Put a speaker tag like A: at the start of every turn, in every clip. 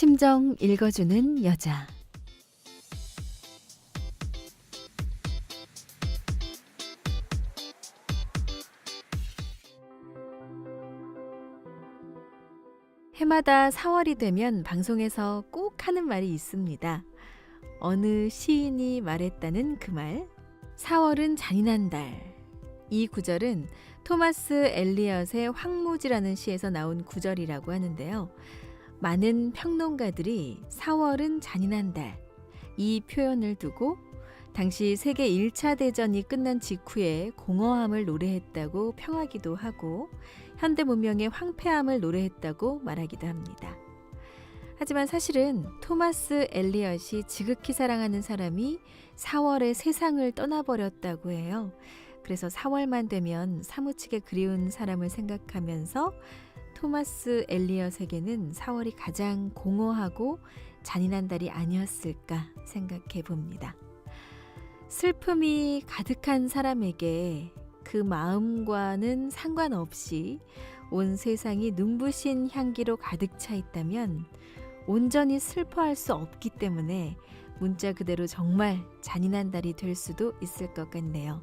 A: 심정 읽어주는 여자. 해마다 4월이 되면 방송에서 꼭 하는 말이 있습니다. 어느 시인이 말했다는 그 말. 4월은 잔인한 달. 이 구절은 토마스 엘리엇의 황무지라는 시에서 나온 구절이라고 하는데요. 많은 평론가들이 4월은 잔인한 달. 이 표현을 두고 당시 세계 1차 대전이 끝난 직후에 공허함을 노래했다고 평하기도 하고 현대 문명의 황폐함을 노래했다고 말하기도 합니다. 하지만 사실은 토마스 엘리엇이 지극히 사랑하는 사람이 4월에 세상을 떠나버렸다고 해요. 그래서 4월만 되면 사무치게 그리운 사람을 생각하면서 토마스 엘리엇에게는 4월이 가장 공허하고 잔인한 달이 아니었을까 생각해 봅니다. 슬픔이 가득한 사람에게 그 마음과는 상관없이 온 세상이 눈부신 향기로 가득 차 있다면 온전히 슬퍼할 수 없기 때문에 문자 그대로 정말 잔인한 달이 될 수도 있을 것 같네요.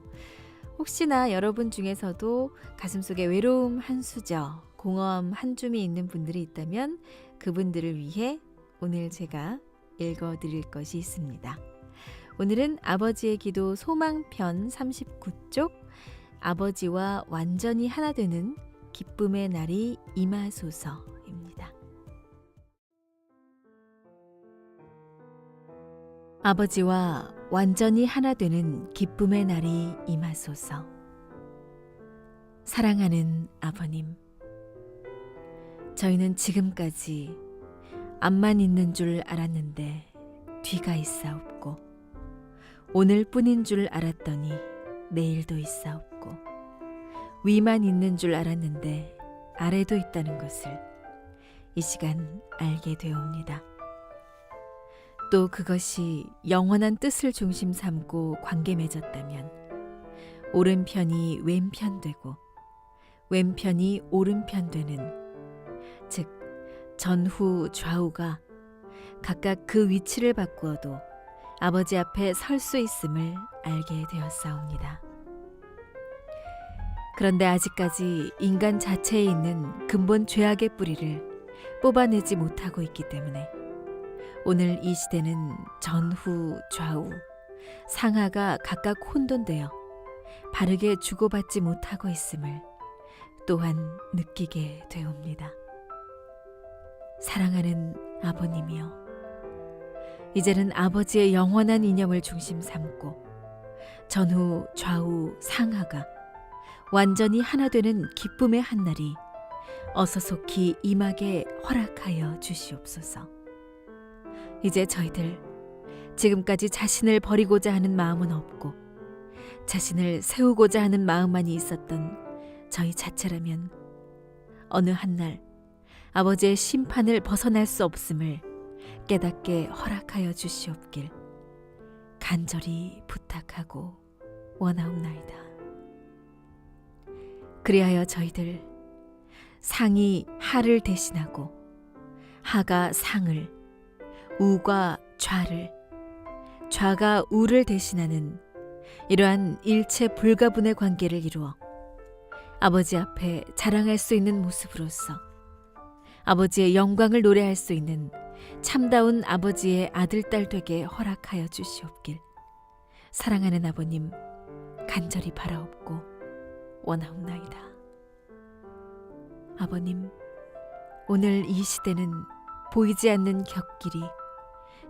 A: 혹시나 여러분 중에서도 가슴속에 외로움 한 수저, 공허함 한 줌이 있는 분들이 있다면 그분들을 위해 오늘 제가 읽어 드릴 것이 있습니다. 오늘은 아버지의 기도 소망편 39쪽 아버지와 완전히 하나 되는 기쁨의 날이 임하소서입니다. 아버지와 완전히 하나 되는 기쁨의 날이 임하소서. 사랑하는 아버님, 저희는 지금까지 앞만 있는 줄 알았는데 뒤가 있사옵고 오늘뿐인 줄 알았더니 내일도 있사옵고 위만 있는 줄 알았는데 아래도 있다는 것을 이 시간 알게 되옵니다. 또 그것이 영원한 뜻을 중심 삼고 관계 맺었다면 오른편이 왼편 되고 왼편이 오른편 되는 즉 전후 좌우가 각각 그 위치를 바꾸어도 아버지 앞에 설 수 있음을 알게 되었사옵니다. 그런데 아직까지 인간 자체에 있는 근본 죄악의 뿌리를 뽑아내지 못하고 있기 때문에 오늘 이 시대는 전후 좌우 상하가 각각 혼돈되어 바르게 주고받지 못하고 있음을 또한 느끼게 되옵니다. 사랑하는 아버님이여 이제는 아버지의 영원한 이념을 중심 삼고 전후 좌우 상하가 완전히 하나 되는 기쁨의 한 날이 어서 속히 임하게 허락하여 주시옵소서. 이제 저희들 지금까지 자신을 버리고자 하는 마음은 없고 자신을 세우고자 하는 마음만이 있었던 저희 자체라면 어느 한날 아버지의 심판을 벗어날 수 없음을 깨닫게 허락하여 주시옵길 간절히 부탁하고 원하옵나이다. 그리하여 저희들 상이 하를 대신하고 하가 상을 우가 좌를 좌가 우를 대신하는 이러한 일체 불가분의 관계를 이루어 아버지 앞에 자랑할 수 있는 모습으로서 아버지의 영광을 노래할 수 있는 참다운 아버지의 아들 딸 되게 허락하여 주시옵길 사랑하는 아버님 간절히 바라옵고 원하옵나이다. 아버님 오늘 이 시대는 보이지 않는 격길이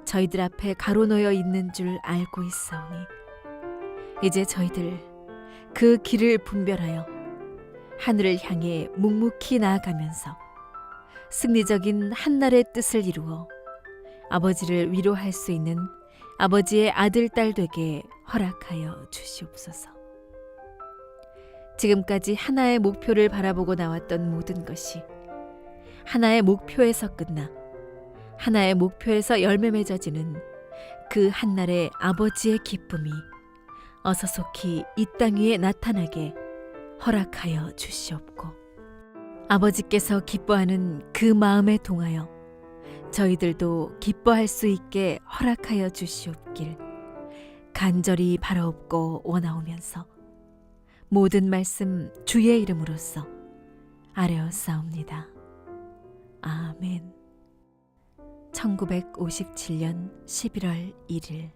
A: 저희들 앞에 가로놓여 있는 줄 알고 있사오니 이제 저희들 그 길을 분별하여 하늘을 향해 묵묵히 나아가면서 승리적인 한날의 뜻을 이루어 아버지를 위로할 수 있는 아버지의 아들 딸 되게 허락하여 주시옵소서. 지금까지 하나의 목표를 바라보고 나왔던 모든 것이 하나의 목표에서 끝나 하나의 목표에서 열매 맺어지는 그 한날의 아버지의 기쁨이 어서 속히 이 땅 위에 나타나게 허락하여 주시옵고 아버지께서 기뻐하는 그 마음에 동하여 저희들도 기뻐할 수 있게 허락하여 주시옵길 간절히 바라옵고 원하오면서 모든 말씀 주의 이름으로써 아뢰었사옵니다. 아멘. 1957년 11월 1일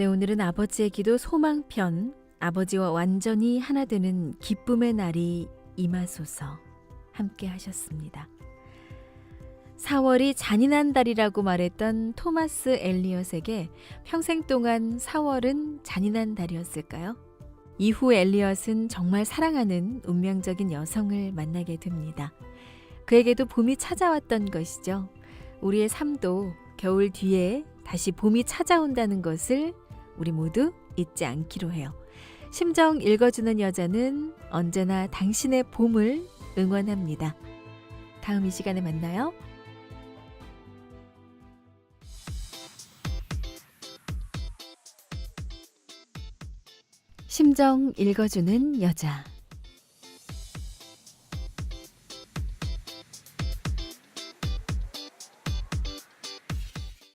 A: 네, 오늘은 아버지의 기도 소망편 아버지와 완전히 하나 되는 기쁨의 날이 임하소서 함께 하셨습니다. 4월이 잔인한 달이라고 말했던 토마스 엘리엇에게 평생 동안 4월은 잔인한 달이었을까요? 이후 엘리엇은 정말 사랑하는 운명적인 여성을 만나게 됩니다. 그에게도 봄이 찾아왔던 것이죠. 우리의 삶도 겨울 뒤에 다시 봄이 찾아온다는 것을 우리 모두 잊지 않기로 해요. 심정 읽어주는 여자는 언제나 당신의 봄을 응원합니다. 다음 이 시간에 만나요. 심정 읽어주는 여자